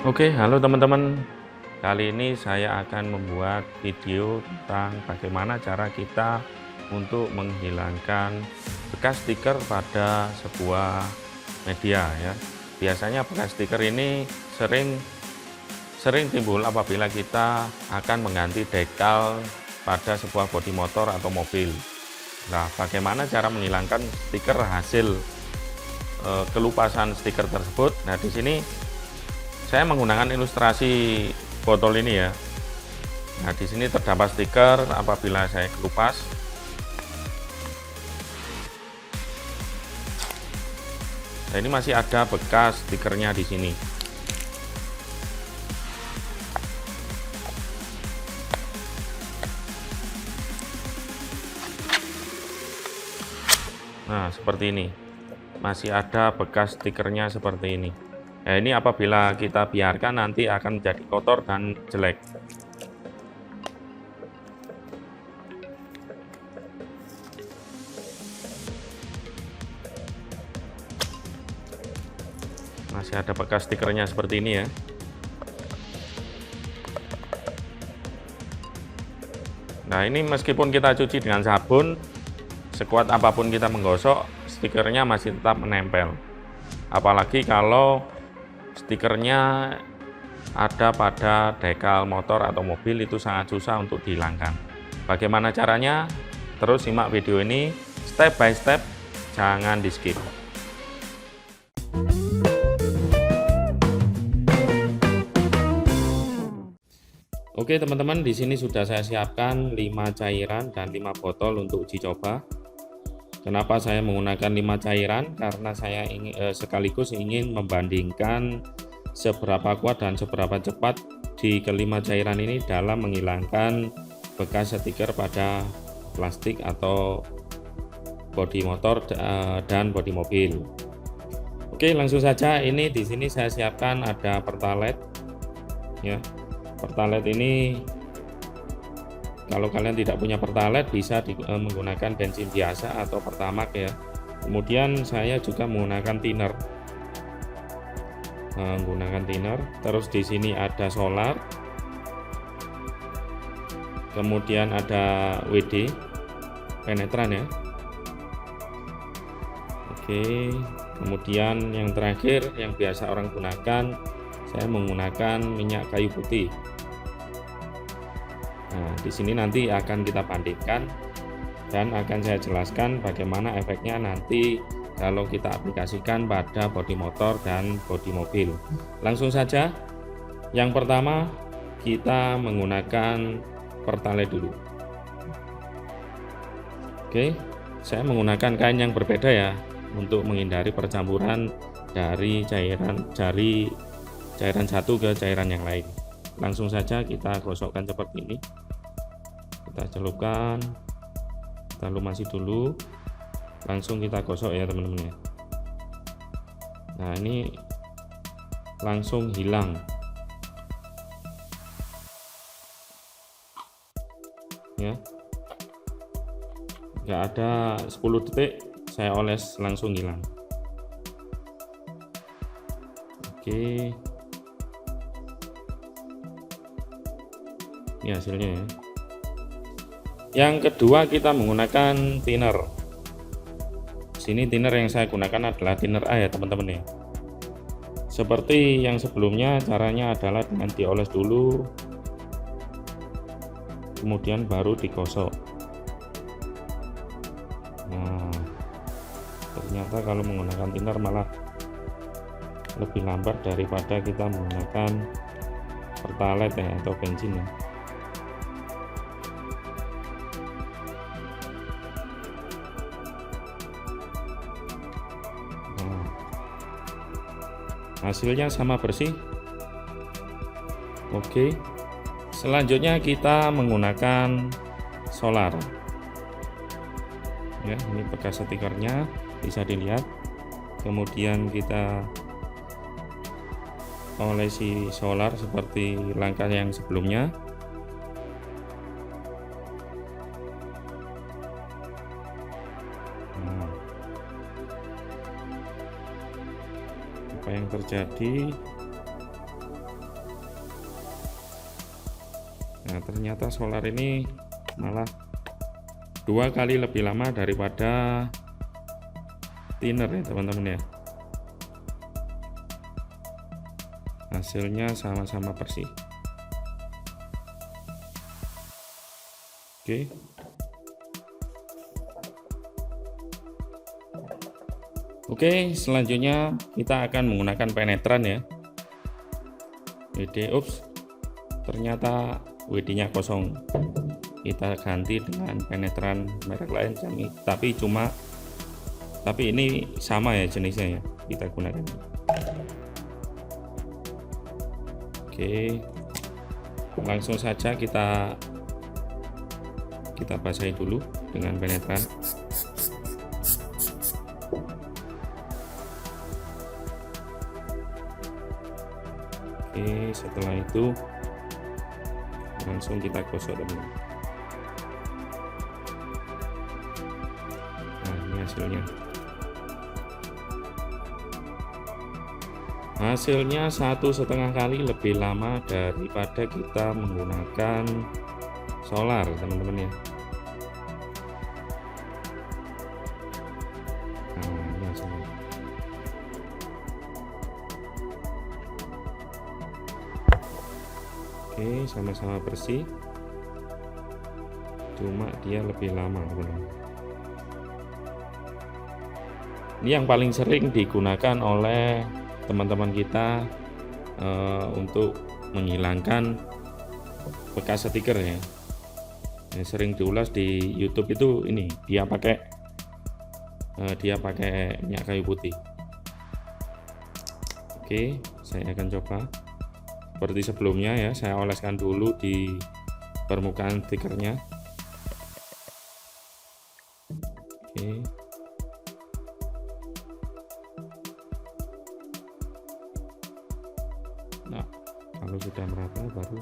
Oke, halo teman-teman. Kali ini saya akan membuat video tentang bagaimana cara kita untuk menghilangkan bekas stiker pada sebuah media ya. Biasanya bekas stiker ini sering sering timbul apabila kita akan mengganti dekal pada sebuah bodi motor atau mobil. Nah, bagaimana cara menghilangkan stiker hasil e, kelupasan stiker tersebut? Nah, di sini saya menggunakan ilustrasi botol ini ya. Nah di sini terdapat stiker apabila saya kelupas. Nah ini masih ada bekas stikernya di sini. Nah seperti ini. Masih ada bekas stikernya seperti ini Nah, ini apabila kita biarkan nanti akan menjadi kotor dan jelek. Masih ada bekas stikernya seperti ini ya. Nah, ini meskipun kita cuci dengan sabun, sekuat apa pun kita menggosok, stikernya masih tetap menempel. Apalagi kalau stikernya ada pada dekal motor atau mobil itu sangat susah untuk dihilangkan. Bagaimana caranya? Terus simak video ini step by step, jangan di skip. Oke teman-teman, di sini sudah saya siapkan 5 cairan dan 5 botol untuk uji coba. Kenapa saya menggunakan lima cairan? Karena saya ingin eh, sekaligus ingin membandingkan seberapa kuat dan seberapa cepat di kelima cairan ini dalam menghilangkan bekas stiker pada plastik atau bodi motor eh, dan bodi mobil. Oke, langsung saja. Ini di sini saya siapkan ada pertalite. Ya, pertalite ini kalau kalian tidak punya pertalite bisa di, e, menggunakan bensin biasa atau pertamak ya. Kemudian saya juga menggunakan thinner. Eh, menggunakan thinner. Terus di sini ada solar. Kemudian ada WD penetran ya. Oke kemudian yang terakhir yang biasa orang gunakan saya menggunakan minyak kayu putih Nah, di sini nanti akan kita bandingkan dan akan saya jelaskan bagaimana efeknya nanti kalau kita aplikasikan pada bodi motor dan bodi mobil. Langsung saja. Yang pertama, kita menggunakan pertalite dulu. Oke, saya menggunakan kain yang berbeda ya untuk menghindari percampuran dari cairan dari cairan satu ke cairan yang lain langsung saja kita gosokkan seperti ini. Kita celupkan. Kita lumasi dulu. Langsung kita gosok ya teman-teman ya. Nah ini langsung hilang. Ya. Nggak ada 10 detik saya oles langsung hilang. Oke ini hasilnya ya. Yang kedua kita menggunakan thinner. Sini thinner yang saya gunakan adalah thinner A ya teman-teman ya. Seperti yang sebelumnya caranya adalah dengan dioles dulu kemudian baru digosok. Nah ternyata kalau menggunakan thinner malah lebih lambat daripada kita menggunakan pertalite ya atau bensin ya hasilnya sama bersih. Oke. Selanjutnya kita menggunakan solar. Ya ini bekas stikernya bisa dilihat. Kemudian kita olesi solar seperti langkah yang sebelumnya terjadi. Nah ternyata solar ini malah dua kali lebih lama daripada thinner ya teman-teman ya. Hasilnya sama-sama bersih. Oke. okay. Oke, selanjutnya kita akan menggunakan penetran ya. WD, ups, ternyata WD-nya kosong. Kita ganti dengan penetran merek lain, tapi cuma, tapi ini sama ya jenisnya ya. Kita gunakan. Oke, langsung saja kita kita basahi dulu dengan penetran. Oke, setelah itu langsung kita gosok teman. Nah, ini hasilnya. Hasilnya satu setengah kali lebih lama daripada kita menggunakan solar, teman-teman ya. Oke sama-sama bersih. Cuma dia lebih lama ini yang paling sering digunakan oleh teman-teman kita e, untuk menghilangkan bekas stiker ya. Yang sering diulas di YouTube itu ini dia pakai e, dia pakai minyak kayu putih. Oke saya akan coba seperti sebelumnya ya saya oleskan dulu di permukaan stikernya. Oke. Nah kalau sudah merata baru.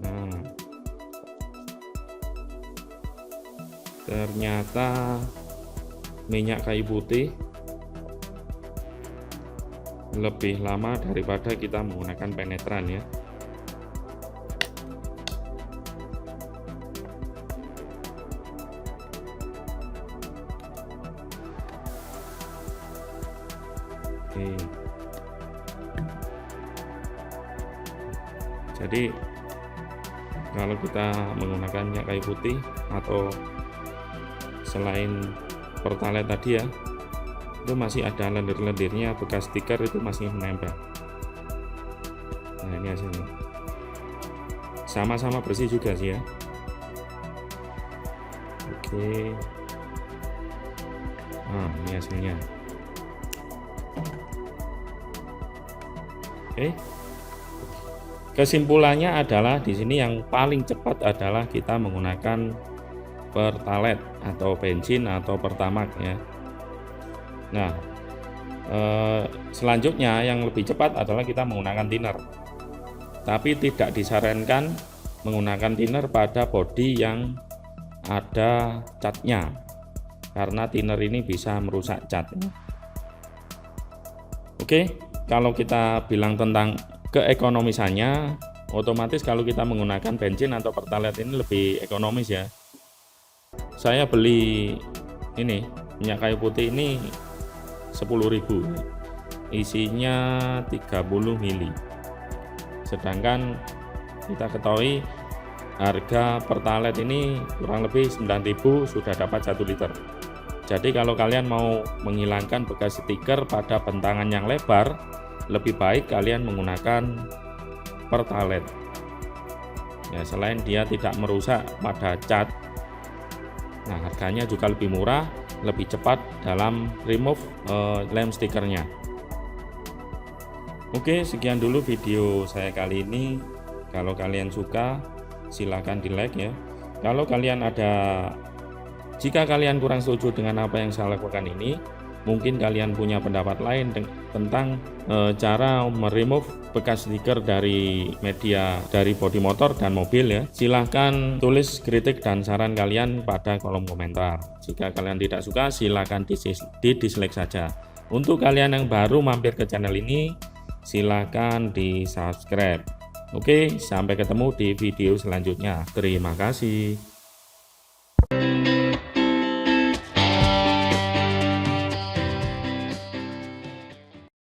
Nah. Ternyata minyak kayu putih lebih lama daripada kita menggunakan penetran ya Oke. Jadi kalau kita menggunakan minyak kayu putih atau selain pertalite tadi ya itu masih ada lendir-lendirnya bekas stiker itu masih menempel. Nah ini hasilnya. Sama-sama bersih juga sih ya. Oke. Nah ini hasilnya. Oke. Kesimpulannya adalah di sini yang paling cepat adalah kita menggunakan pertalite atau bensin atau pertamax ya Nah, eh, selanjutnya yang lebih cepat adalah kita menggunakan thinner. Tapi tidak disarankan menggunakan thinner pada body yang ada catnya karena thinner ini bisa merusak cat. Oke, kalau kita bilang tentang keekonomisannya, otomatis kalau kita menggunakan bensin atau pertalite ini lebih ekonomis ya. Saya beli ini minyak kayu putih ini 10.000 isinya 30 mili. Sedangkan kita ketahui harga pertalite ini kurang lebih 9.000 sudah dapat 1 liter. Jadi kalau kalian mau menghilangkan bekas stiker pada bentangan yang lebar lebih baik kalian menggunakan pertalite ya selain dia tidak merusak pada cat nah harganya juga lebih murah lebih cepat dalam remove uh, lem stikernya. Oke sekian dulu video saya kali ini. Kalau kalian suka silahkan di like ya. Kalau kalian ada jika kalian kurang setuju dengan apa yang saya lakukan ini mungkin kalian punya pendapat lain tentang e, cara meremove bekas stiker dari media dari bodi motor dan mobil ya silahkan tulis kritik dan saran kalian pada kolom komentar jika kalian tidak suka silahkan di, di dislike saja untuk kalian yang baru mampir ke channel ini silakan di subscribe. Oke, sampai ketemu di video selanjutnya. Terima kasih.